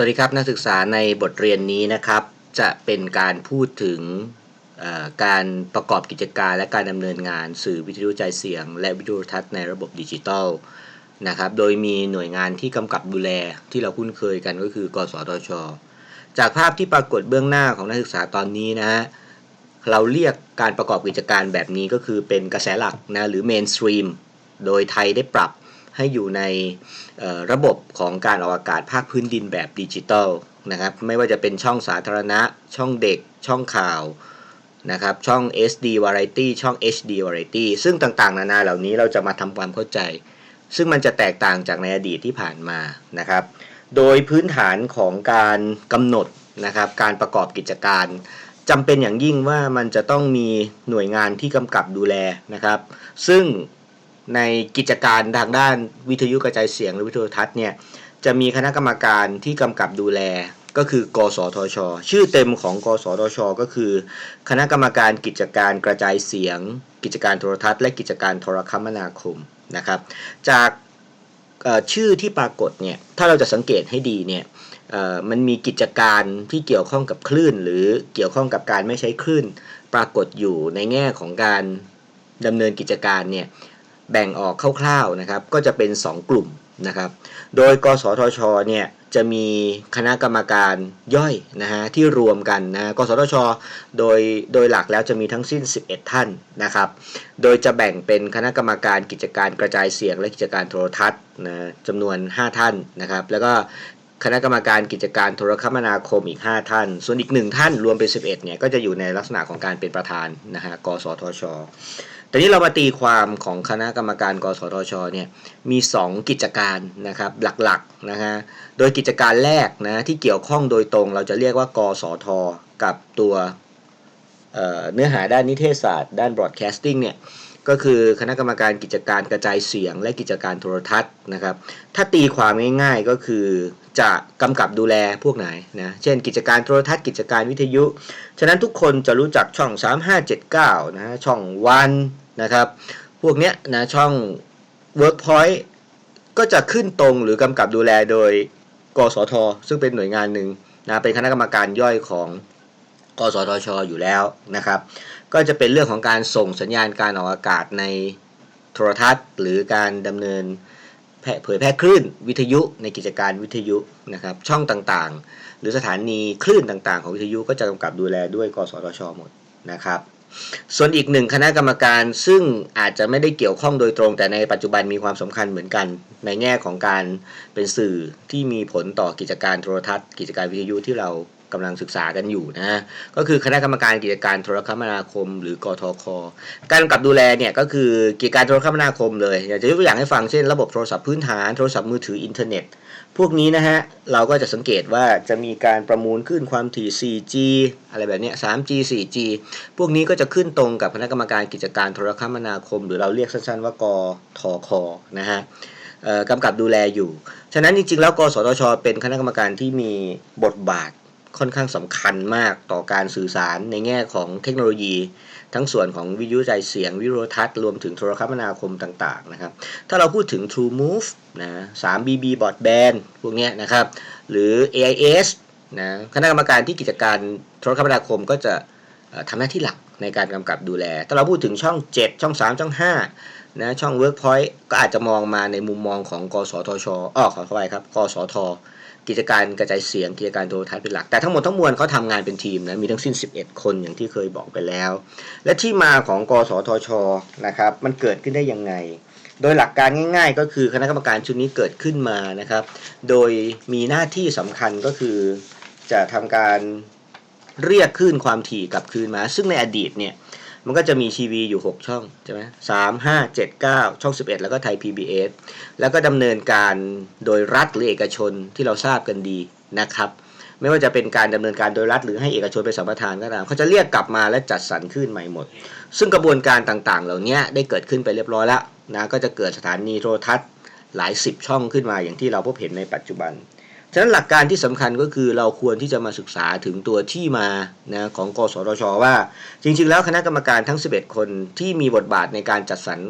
สวัสดีครับนักศึกษาในบทเรียนนี้นะครับ จะเป็นการพูดถึงการประกอบกิจการและการดำเนินงานสื่อวิทยุใจเสียง และวิทยุโทรทัศน์ในระบบดิจิตอลนะครับโดยมีหน่วยงานที่กำกับดูแลที่เราคุ้นเคยกันก็คือกสทช จากภาพที่ปรากฏเบื้องหน้าของนักศึกษาตอนนี้นะฮะเราเรียกการประกอบกิจการแบบนี้ก็คือเป็นกระแสหลักนะหรือเมนสตรีมโดยไทยได้ปรับ ให้อยู่ในระบบของการออกอากาศภาคพื้นดินแบบดิจิตอลนะครับไม่ว่าจะเป็นช่องสาธารณะ ช่องเด็ก ช่องข่าวนะครับช่อง SD Variety ช่อง HD Variety ซึ่งต่างๆ นานาเหล่านี้เราจะมาทำความเข้าใจ ซึ่งมันจะแตกต่างจากในอดีตที่ผ่านมานะครับ โดยพื้นฐานของการกำหนดนะครับการประกอบกิจการจำเป็นอย่างยิ่งว่ามันจะต้องมีหน่วยงานที่กำกับดูแลนะครับ ซึ่ง ในกิจการทางด้านวิทยุกระจายเสียงหรือวิทยุโทรทัศน์เนี่ยจะมีคณะกรรมการที่กำกับดูแลก็คือกสทช ชื่อเต็มของกสทช ก็คือ คณะกรรมการกิจการกระจายเสียง กิจการโทรทัศน์และกิจการโทรคมนาคมนะครับ จากชื่อที่ปรากฏเนี่ยถ้าเราจะสังเกตให้ดีเนี่ยมันมีกิจการที่เกี่ยวข้องกับคลื่น หรือเกี่ยวข้องกับการไม่ใช้คลื่น ปรากฏอยู่ในแง่ของการดำเนินกิจการเนี่ย แบ่งออกคร่าวๆนะครับ ก็จะเป็น 2 กลุ่มนะครับ โดยกสทชเนี่ยจะมีคณะกรรมการย่อยนะฮะที่รวมกันนะกสทช โดยโดยหลักแล้วจะมีทั้งสิ้น 11 ท่านนะครับ โดยจะแบ่งเป็นคณะกรรมการกิจการกระจายเสียงและกิจการโทรทัศน์นะจำนวน 5 ท่านนะครับ แล้วก็คณะกรรมการกิจการโทรคมนาคมอีก 5 ท่าน ส่วนอีก 1 ท่านรวมเป็น 11เนี่ยก็จะอยู่ในลักษณะของการเป็นประธานนะฮะกสทช แต่นี้เรามาตีความของคณะกรรมการ กสทช เนี่ย มี 2 กิจการนะครับหลักๆนะฮะ โดยกิจการแรกนะที่เกี่ยวข้องโดยตรงเราจะเรียกว่า กสท กับตัวเเนื้อหาด้านนิเทศศาสตร์ ด้านบรอดแคสติ้งเนี่ย ก็คือคณะกรรมการกิจการกระจายเสียงและกิจการโทรทัศน์นะครับ ถ้าตีความง่ายๆก็คือจะกำกับดูแลพวกไหนนะเช่น กิจการโทรทัศน์ กิจการวิทยุ ฉะนั้นทุกคนจะรู้จักช่อง 3579นะฮะช่องวันนะครับพวกเนี้ยนะช่อง Workpoint ก็จะขึ้นตรงหรือกำกับดูแลโดยกสท ซึ่งเป็นหน่วยงานหนึ่งนะเป็นคณะกรรมการย่อยของกสทช อยู่แล้วนะครับ ก็จะเป็นเรื่องของการส่งสัญญาณการออกอากาศในโทรทัศน์ หรือการดำเนินเผยแพร่คลื่นวิทยุในกิจการวิทยุนะครับ ช่องต่างๆ หรือสถานีคลื่นต่างๆ ของวิทยุก็จะกำกับดูแลด้วยกสทช หมดนะครับ ส่วนอีกหนึ่งคณะกรรมการซึ่งอาจจะไม่ได้เกี่ยวข้องโดยตรง แต่ในปัจจุบันมีความสำคัญเหมือนกัน ในแง่ของการเป็นสื่อที่มีผลต่อกิจการโทรทัศน์ กิจการวิทยุที่เรา กำลังศึกษากันอยู่นะฮะก็คือคณะกรรมการกิจการโทรคมนาคม หรือกทค การกำกับดูแลเนี่ยก็คือกิจการโทรคมนาคมเลยอยากจะยกตัวอย่างให้ฟังเช่นระบบโทรศัพท์พื้นฐานโทรศัพท์มือถืออินเทอร์เน็ต พวกนี้นะฮะเราก็จะสังเกตว่าจะมีการประมูลขึ้นความถี่ 4G อะไรแบบนี้ 3G 4G พวกนี้ก็จะขึ้นตรงกับคณะกรรมการกิจการโทรคมนาคม หรือเราเรียกสั้นๆว่ากทคนะฮะกำกับดูแลอยู่ ฉะนั้นจริงๆ แล้วกสทช เป็นคณะกรรมการที่มีบทบาท ค่อนข้างสำคัญมากต่อการสื่อสารในแง่ของเทคโนโลยี ทั้งส่วนของวิทยุใจเสียง วิโรทัศน์รวมถึงโทรคมนาคมต่างๆนะครับ ถ้าเราพูดถึง True Move นะ 3BB Broadband พวกนี้นะครับ หรือ AIS นะคณะกรรมการที่กิจการโทรคมนาคมก็จะทำหน้าที่หลักในการกำกับดูแล ถ้าเราพูดถึงช่อง 7 ช่อง 3 ช่อง 5 นะ ช่อง Workpoint ก็อาจจะมองมาในมุมมองของ กสทช อ้อ ขอเข้าไปครับ กสท กิจการกระจายเสียงกิจการโทรทัศน์เป็นหลัก แต่ทั้งหมดทั้งมวลเขาทำงานเป็นทีมนะมีทั้งสิ้น 11 คนอย่างที่เคยบอกไปแล้ว และที่มาของกสทชนะครับมันเกิดขึ้นได้ยังไง โดยหลักการง่าย ๆ ก็คือคณะกรรมการชุดนี้เกิดขึ้นมานะครับ โดยมีหน้าที่สำคัญก็คือจะทำการเรียกคลื่นความถี่กลับคืนมา ซึ่งในอดีตเนี่ย มันก็จะมีทีวีอยู่ 6 ช่องใช่ไหมสามห้าเจ็ดเก้าช่อง 11 แล้วก็ไทย PBS แล้วก็ดำเนินการโดยรัฐหรือเอกชนที่เราทราบกันดีนะครับ ไม่ว่าจะเป็นการดำเนินการโดยรัฐหรือให้เอกชนไปสัมปทานก็ตามเขาจะเรียกกลับมาและจัดสรรคลื่นใหม่หมด ซึ่งกระบวนการต่างๆ เหล่านี้ได้เกิดขึ้นไปเรียบร้อยแล้วนะก็จะเกิดสถานีโทรทัศน์หลายสิบช่องขึ้นมาอย่างที่เราพบเห็นในปัจจุบัน ฉะนั้นหลักการที่สำคัญก็คือเราควรที่จะมาศึกษาถึงตัวที่มานะของกสทช ว่า จริง ๆ แล้วคณะกรรมการทั้ง 11 คนที่มีบทบาทในการจัดสรร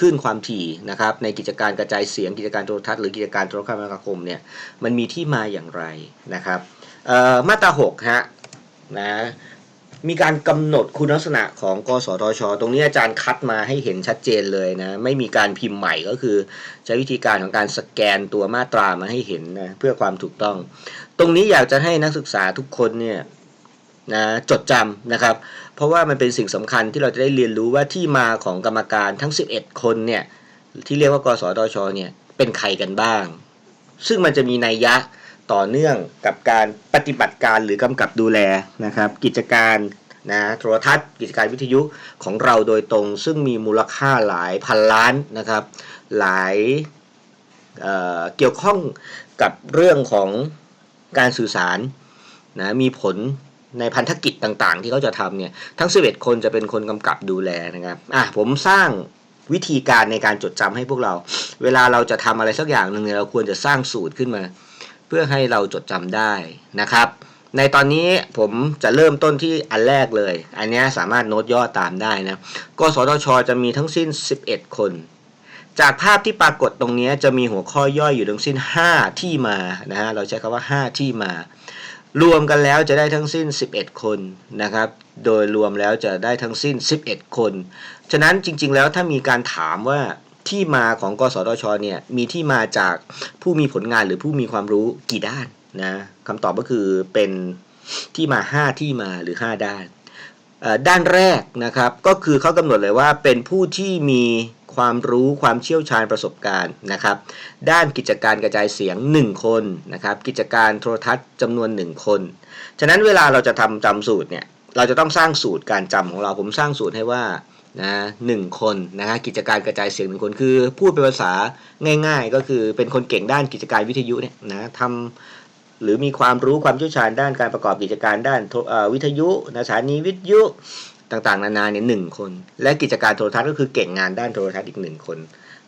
ขึ้นความถี่นะครับในกิจการกระจายเสียงกิจการโทรทัศน์หรือกิจการโทรคมนาคมเนี่ยมันมีที่มาอย่างไรนะครับมาตรา6ฮะนะ มีการกำหนดคุณลักษณะของกสทช ตรงนี้อาจารย์คัดมาให้เห็นชัดเจนเลยนะ ไม่มีการพิมพ์ใหม่ก็คือ ใช้วิธีการของการสแกนตัวมาตรามาให้เห็นนะเพื่อความถูกต้อง ตรงนี้อยากจะให้นักศึกษาทุกคนเนี่ยนะจดจำนะครับ เพราะว่ามันเป็นสิ่งสำคัญที่เราจะได้เรียนรู้ว่าที่มาของกรรมการทั้ง 11 คนเนี่ยที่เรียกว่ากสทช เนี่ยเป็นใครกันบ้าง ซึ่งมันจะมีนัยยะ ต่อเนื่องกับการปฏิบัติการหรือกำกับดูแลนะครับ กิจการนะโทรทัศน์กิจการวิทยุของเราโดยตรง ซึ่งมีมูลค่าหลายพันล้านนะครับ หลายเเกี่ยวข้องกับเรื่องของการสื่อสารนะมีผลในพันธกิจต่างๆ ที่เขาจะทำเนี่ยทั้ง 11 คนจะเป็นคนกำกับดูแลนะครับอะผมสร้างวิธีการในการจดจำให้พวกเรา เวลาเราจะทำอะไรสักอย่างหนึ่งเนี่ยเราควรจะสร้างสูตรขึ้นมา เพื่อให้เราจดจำได้นะครับ ในตอนนี้ผมจะเริ่มต้นที่อันแรกเลย อันนี้สามารถโน้ตย่อตามได้นะกสทช จะมีทั้งสิ้น 11 คน จากภาพที่ปรากฏตรงนี้จะมีหัวข้อย่อยอยู่ทั้งสิ้น 5 ที่มานะฮะเราใช้คำว่า 5 ที่มารวมกันแล้วจะได้ทั้งสิ้น 11 คนนะครับ โดยรวมแล้วจะได้ทั้งสิ้น 11 คน ฉะนั้นจริง ๆ แล้วถ้ามีการถามว่า ที่มาของกสทชเนี่ยมีที่มาจากผู้มีผลงานหรือผู้มีความรู้กี่ด้านนะคำตอบก็คือเป็นที่มา 5 ที่มาหรือ 5 ด้าน ด้านแรกนะครับก็คือเขากำหนดเลยว่าเป็นผู้ที่มีความรู้ความเชี่ยวชาญประสบการณ์นะครับ ด้านกิจการกระจายเสียง 1 คนนะครับกิจการโทรทัศน์จำนวน 1 คน ฉะนั้นเวลาเราจะทำจำสูตรเนี่ยเราจะต้องสร้างสูตรการจำของเราผมสร้างสูตรให้ว่า นะหนึ่งคนนะฮะกิจการกระจายเสียงหนึ่งคนคือ พูดเป็นภาษาง่าย ๆ ก็คือเป็นคนเก่งด้านกิจการวิทยุเนี่ยนะทำหรือมีความรู้ความเชี่ยวชาญด้านการประกอบกิจการด้านวิทยุนะสถานีวิทยุต่างๆ นานาเนี่ยหนึ่งคน และกิจการโทรทัศน์ก็คือเก่งงานด้านโทรทัศน์อีกหนึ่งคน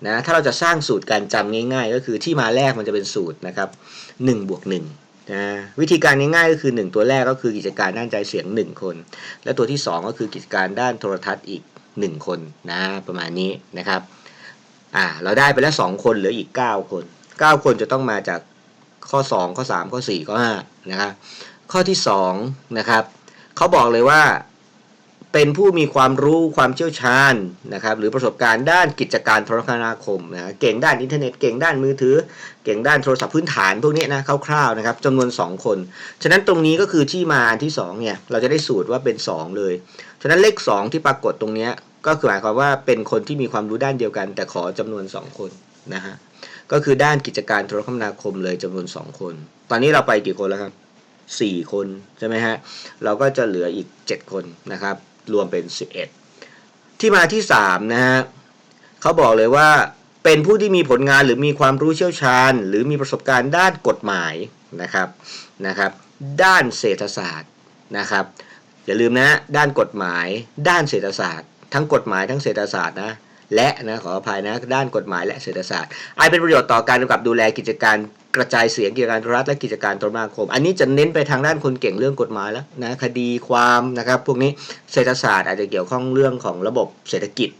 นะถ้าเราจะสร้างสูตรการจำง่าย ๆ ก็คือที่มาแรกมันจะเป็นสูตรนะครับ1บวก1นะวิธีการง่ายๆก็คือ 1 ตัวแรกก็คือกิจการด้านใจเสียง 1 คน และตัวที่ 2 ก็คือกิจการด้านโทรทัศน์อีก 1 คนนะประมาณนี้นะครับอ่าเราได้ไปแล้ว 2 คนเหลืออีก 9 คน 9 คนจะต้องมาจากข้อ 2 ข้อ 3 ข้อ 4 ข้อ5นะครับข้อที่2นะครับเขาบอกเลยว่าเป็นผู้มีความรู้ความเชี่ยวชาญนะครับหรือประสบการณ์ด้านกิจการโทรคมนาคมนะเก่งด้านอินเทอร์เน็ตเก่งด้านมือถือ เก่งด้านโทรศัพท์พื้นฐานพวกนี้นะคร่าวๆนะครับจำนวน 2 คน ฉะนั้นตรงนี้ก็คือที่มาอันที่2เนี่ยเราจะได้สูตรว่าเป็น 2 เลย ฉะนั้นเลข 2 ที่ปรากฏตรงเนี้ย ก็คือหมายความว่าเป็นคนที่มีความรู้ด้านเดียวกัน แต่ขอจำนวน 2 คนนะฮะก็คือด้านกิจการโทรคมนาคมเลยจำนวน 2 คน ตอนนี้เราไปกี่คนแล้วครับ 4 คนใช่ไหมฮะเราก็จะเหลืออีก 7 คนนะครับ รวมเป็น 11 ที่มาที่3นะฮะเขาบอกเลยว่าเป็นผู้ที่มีผลงานหรือมีความรู้เชี่ยวชาญ หรือมีประสบการณ์ด้านกฎหมายนะครับนะครับ ด้านเศรษฐศาสตร์นะครับอย่าลืมนะด้านกฎหมาย ด้านเศรษฐศาสตร์ ทั้งกฎหมายทั้งเศรษฐศาสตร์นะและนะขออภัยนะด้านกฎหมายและเศรษฐศาสตร์ไอเป็นประโยชน์ต่อการกำกับดูแลกิจการกระจายเสียงกิจการโทรทัศน์และกิจการโทรคมนาคม อันนี้จะเน้นไปทางด้านคนเก่งเรื่องกฎหมายแล้วนะคดีความนะครับพวกนี้เศรษฐศาสตร์อาจจะเกี่ยวข้องเรื่องของระบบเศรษฐกิจ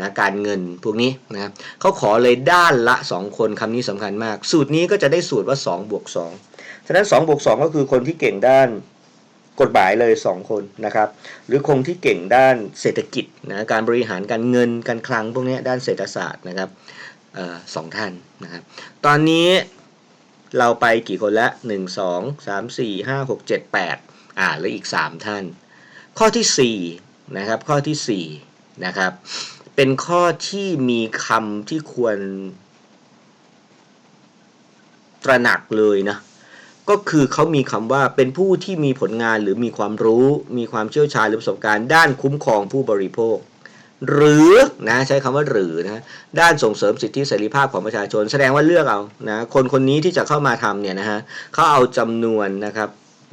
นะการเงินพวกนี้นะเขาขอเลยด้านละ 2 คนคำนี้สำคัญมาก สูตรนี้ก็จะได้สูตรว่า2บวก2ฉะนั้น2บวก2ก็คือคนที่เก่งด้าน กฎหมายเลย 2 คนนะครับ หรือคงที่เก่งด้านเศรษฐกิจนะการบริหารการเงินการคลังพวกนี้ด้านเศรษฐศาสตร์นะครับออสองท่านนะครับ ตอนนี้เราไปกี่คนละหนึ่งสองสามสี่ห้าหกเจ็ดแปดอ่าเหลืออีกสามท่าน ข้อที่สี่นะครับข้อที่สี่นะครับเป็นข้อที่มีคำที่ควรตระหนักเลยนะ ก็คือเขามีคำว่าเป็นผู้ที่มีผลงานหรือมีความรู้ มีความเชี่ยวชาญหรือประสบการณ์ด้านคุ้มครองผู้บริโภค หรือนะใช้คำว่าหรือนะด้านส่งเสริมสิทธิเสรีภาพของประชาชน แสดงว่าเลือกเอานะคนคนนี้ที่จะเข้ามาทำเนี่ยนะฮะเขาเอาจำนวนนะครับ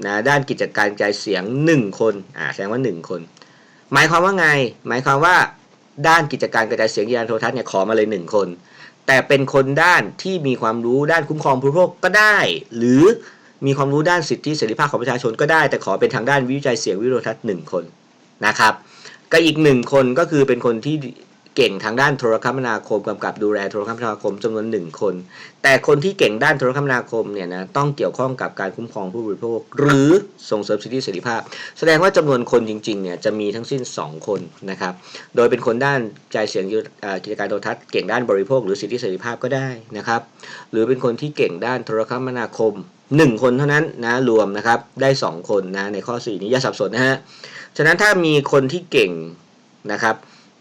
นะด้านกิจการกระจายเสียง 1 คนอ่าแสดงว่า 1 คน หมายความว่าไง หมายความว่าด้านกิจการกระจายเสียงยานโทรทัศน์เนี่ยขอมาเลย 1 คน แต่เป็นคนด้านที่มีความรู้ด้านคุ้มครองผู้บริโภคก็ได้ หรือ มีความรู้ด้านสิทธิเสรีภาพของประชาชนก็ได้ แต่ขอเป็นทางด้านวิจัยเสียงวิโรทัศน์หนึ่งคนนะครับ ก็อีกหนึ่งคนก็คือเป็นคนที่เก่งทางด้านโทรคมนาคมกำกับดูแลโทรคมนาคมจำนวนหนึ่งคน แต่คนที่เก่งด้านโทรคมนาคมเนี่ยนะต้องเกี่ยวข้องกับการคุ้มครองผู้บริโภค หรือส่งเสริมสิทธิเสรีภาพ แสดงว่าจำนวนคนจริงๆเนี่ยจะมีทั้งสิ้น 2 คนนะครับ โดยเป็นคนด้านใจเสียงกิจการโทรทัศน์เก่งด้านบริโภค หรือสิทธิเสรีภาพก็ได้นะครับ หรือเป็นคนที่เก่งด้านโทรคมนาคม 1 คนเท่านั้นนะรวมนะครับได้ 2 คนนะในข้อ 4 นี้อย่าสับสนนะฮะฉะนั้นถ้ามีคนที่เก่งนะครับ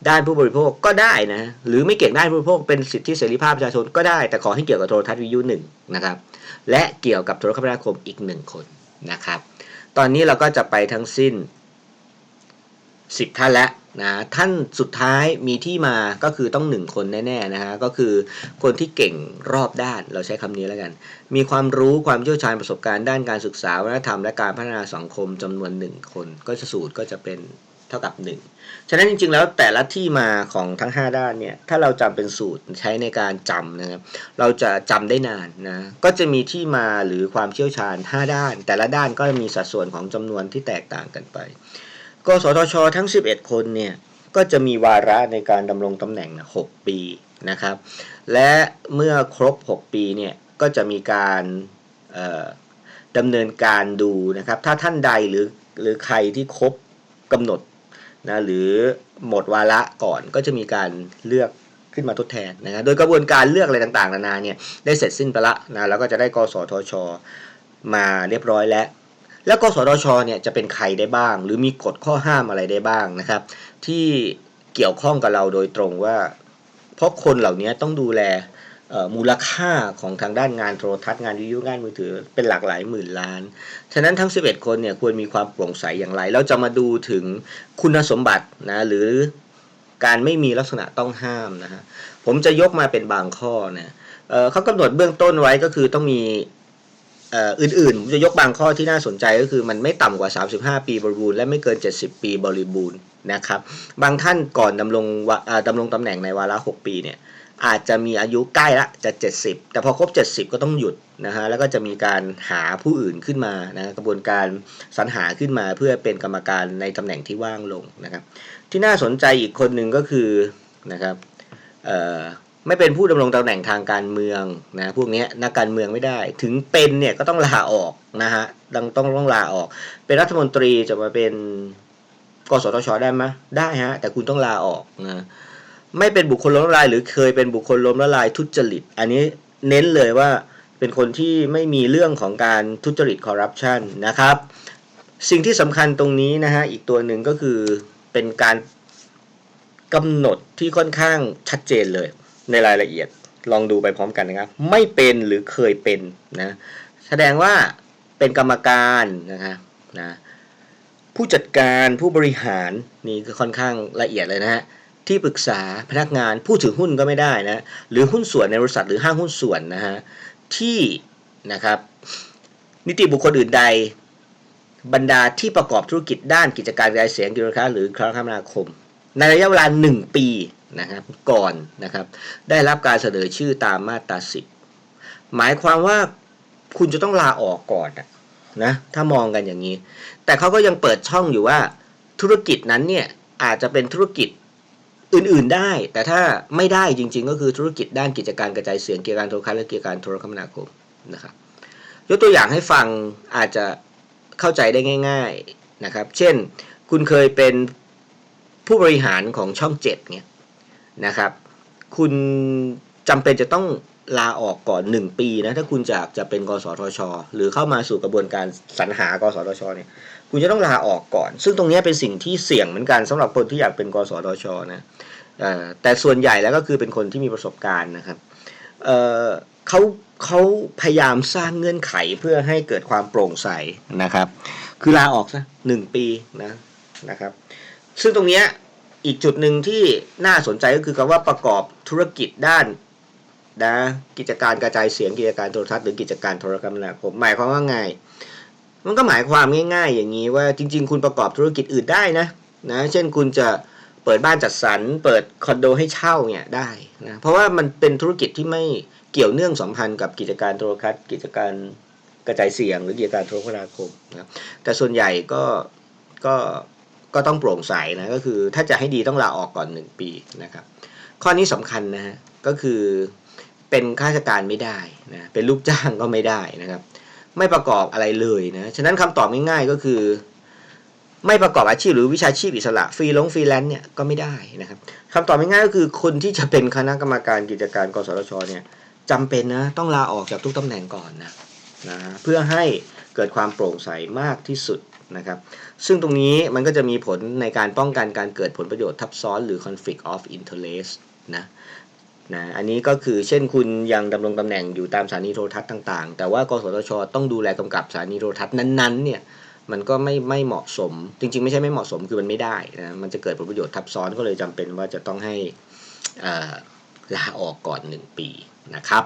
ด้านผู้บริโภคก็ได้นะหรือไม่เก่งด้านผู้บริโภคเป็นสิทธิเสรีภาพประชาชนก็ได้แต่ขอให้เกี่ยวกับโทรทัศน์วิทยุหนึ่งนะครับและเกี่ยวกับโทรคมนาคมอีกหนึ่งคนนะครับ ตอนนี้เราก็จะไปทั้งสิ้น 10 ท่านแล้ว นะท่านสุดท้ายมีที่มาก็คือต้องหนึ่งคนแน่ๆนะฮะก็คือคนที่เก่งรอบด้านเราใช้คำนี้แล้วกัน มีความรู้ความเชี่ยวชาญประสบการณ์ด้านการศึกษาวัฒนธรรมและการพัฒนาสังคมจำนวนหนึ่งคน ก็จะสูตรก็จะเป็นเท่ากับหนึ่งฉะนั้นจริงๆ แล้วแต่ละที่มาของทั้ง 5 ด้านเนี่ย ถ้าเราจำเป็นสูตรใช้ในการจำนะครับ เราจะจำได้นานนะ ก็จะมีที่มาหรือความเชี่ยวชาญ 5 ด้าน แต่ละด้านก็มีสัดส่วนของจำนวนที่แตกต่างกันไป กสทช ทั้ง 11 คนเนี่ยก็จะมีวาระในการดำรงตำแหน่ง 6 ปีนะครับ และเมื่อครบ 6 ปีเนี่ยก็จะมีการดำเนินการดูนะครับ ถ้าท่านใดหรือหรือใครที่ครบกำหนดนะหรือหมดวาระก่อนก็จะมีการเลือกขึ้นมาทดแทนนะครับโดยกระบวนการเลือกอะไรต่างๆ นานาเนี่ยได้เสร็จสิ้นไปละนะแล้วก็จะได้กสทช มาเรียบร้อยแล้ว แล้วกสทชเนี่ยจะเป็นใครได้บ้าง หรือมีกฎข้อห้ามอะไรได้บ้างนะครับ ที่เกี่ยวข้องกับเราโดยตรงว่า เพราะคนเหล่านี้ต้องดูแลมูลค่าของทางด้านงานโทรทัศน์งานวิทยุงานมือถือเป็นหลากหลายหมื่นล้าน ฉะนั้นทั้ง 11 คนเนี่ยควรมีความโปร่งใสอย่างไร เราจะมาดูถึงคุณสมบัตินะหรือการไม่มีลักษณะต้องห้ามนะฮะผมจะยกมาเป็นบางข้อนะเอ่อเขากำหนดเบื้องต้นไว้ก็คือต้องมี อื่นๆผมจะยกบางข้อที่น่าสนใจก็คือมันไม่ต่ำกว่า 35 ปีบริบูรณ์และไม่เกิน 70 ปีบริบูรณ์นะครับบางท่านก่อนดำรงดำรงตำแหน่งในวาระ 6 ปีเนี่ยอาจจะมีอายุใกล้ละจะ 70 แต่พอครบ 70 ก็ต้องหยุดนะฮะแล้วก็จะมีการหาผู้อื่นขึ้นมานะกระบวนการสรรหาขึ้นมาเพื่อเป็นกรรมการในตำแหน่งที่ว่างลงนะครับที่น่าสนใจอีกคนหนึ่งก็คือนะครับเอ่อ ไม่เป็นผู้ดำรงตำแหน่งทางการเมืองนะพวกนี้นักการเมืองไม่ได้ ถึงเป็นเนี่ยก็ต้องลาออกนะฮะต้องต้องต้องลาออก เป็นรัฐมนตรีจะมาเป็นกสทชได้ไหมได้ฮะ แต่คุณต้องลาออกนะไม่เป็นบุคคลล้มละลาย หรือเคยเป็นบุคคลล้มละลายทุจริต อันนี้เน้นเลยว่าเป็นคนที่ไม่มีเรื่องของการทุจริตคอร์รัปชันนะครับ สิ่งที่สำคัญตรงนี้นะฮะอีกตัวหนึ่งก็คือเป็นการกำหนดที่ค่อนข้างชัดเจนเลย ในรายละเอียดลองดูไปพร้อมกันนะครับ ไม่เป็นหรือเคยเป็นนะแสดงว่าเป็นกรรมการนะครับนะผู้จัดการผู้บริหารนี่ก็ค่อนข้างละเอียดเลยนะฮะที่ปรึกษาพนักงานผู้ถือหุ้นก็ไม่ได้นะหรือหุ้นส่วนในบริษัทหรือห้างหุ้นส่วนนะฮะที่นะครับนิติบุคคลอื่นใดบรรดาที่ประกอบธุรกิจด้านกิจการกระจายเสียงกิจการหรือคมนาคม ในระยะเวลา 1 ปี นะครับก่อนนะครับได้รับการเสนอชื่อตามมาตราสิบหมายความว่าคุณจะต้องลาออกก่อนนะถ้ามองกันอย่างนี้ แต่เขาก็ยังเปิดช่องอยู่ว่าธุรกิจนั้นเนี่ยอาจจะเป็นธุรกิจอื่นๆได้ แต่ถ้าไม่ได้จริงๆ ก็คือธุรกิจด้านกิจการกระจายเสียงเกี่ยวกับการโทรคมนาคมและเกี่ยวกับการโทรคมนาคมนะครับยกตัวอย่างให้ฟังอาจจะเข้าใจได้ง่าย ๆนะครับ เช่น คุณเคยเป็นผู้บริหารของช่องเจ็ดเนี่ย นะครับ คุณจำเป็นจะต้องลาออกก่อน 1 ปีนะถ้าคุณจะจะเป็นกสทช หรือเข้ามาสู่กระบวนการสรรหากสทชเนี่ยคุณจะต้องลาออกก่อน ซึ่งตรงนี้เป็นสิ่งที่เสี่ยงเหมือนกันสำหรับคนที่อยากเป็นกสทชนะแต่ส่วนใหญ่แล้วก็คือเป็นคนที่มีประสบการณ์นะครับเเขาเขาพยายามสร้างเงื่อนไขเพื่อให้เกิดความโปร่งใสนะครับ คือลาออกซะหนึ่งปีนะนะครับ ซึ่งตรงเนี้ย อีกจุดหนึ่งที่น่าสนใจก็คือคำว่าประกอบธุรกิจด้านนะกิจการกระจายเสียงกิจการโทรทัศน์หรือกิจการโทรคมนาคมหมายความว่าไง มันก็หมายความง่าย ๆ อย่างนี้ว่าจริง ๆ คุณประกอบธุรกิจอื่นได้นะนะเช่นคุณจะเปิดบ้านจัดสรรเปิดคอนโดให้เช่าเนี่ยได้นะเพราะว่ามันเป็นธุรกิจที่ไม่เกี่ยวเนื่องสัมพันธ์กับกิจการโทรทัศน์กิจการกระจายเสียงหรือกิจการโทรคมนาคมนะแต่ส่วนใหญ่ก็ก็ ก็ต้องโปร่งใสนะก็คือถ้าจะให้ดีต้องลาออกก่อน 1 ปีนะครับ ข้อนี้สำคัญนะฮะก็คือเป็นข้าราชการไม่ได้นะเป็นลูกจ้างก็ไม่ได้นะครับ ไม่ประกอบอะไรเลยนะฉะนั้นคำตอบง่ายๆก็คือ ไม่ประกอบอาชีพหรือวิชาชีพอิสระฟรีลงฟรีแลนซ์เนี่ยก็ไม่ได้นะครับคำตอบง่ายๆก็คือคนที่จะเป็นคณะกรรมการกิจการกสทชเนี่ยจำเป็นนะต้องลาออกจากทุกตำแหน่งก่อนนะนะเพื่อให้เกิดความโปร่งใสมากที่สุดนะครับ ซึ่งตรงนี้มันก็จะมีผลในการป้องกันการเกิดผลประโยชน์ทับซ้อนหรือ conflict of interest นะนะอันนี้ก็คือเช่นคุณยังดำรงตำแหน่งอยู่ตามสถานีโทรทัศน์ต่างๆ แต่ว่ากสทช ต้องดูแลกำกับสถานีโทรทัศน์นั้นๆเนี่ยมันก็ไม่ไม่เหมาะสม จริง ๆ ไม่ใช่ไม่เหมาะสมคือมันไม่ได้นะมันจะเกิดผลประโยชน์ทับซ้อนก็เลยจำเป็นว่าจะต้องให้อลาออกก่อน 1 ปีนะครับ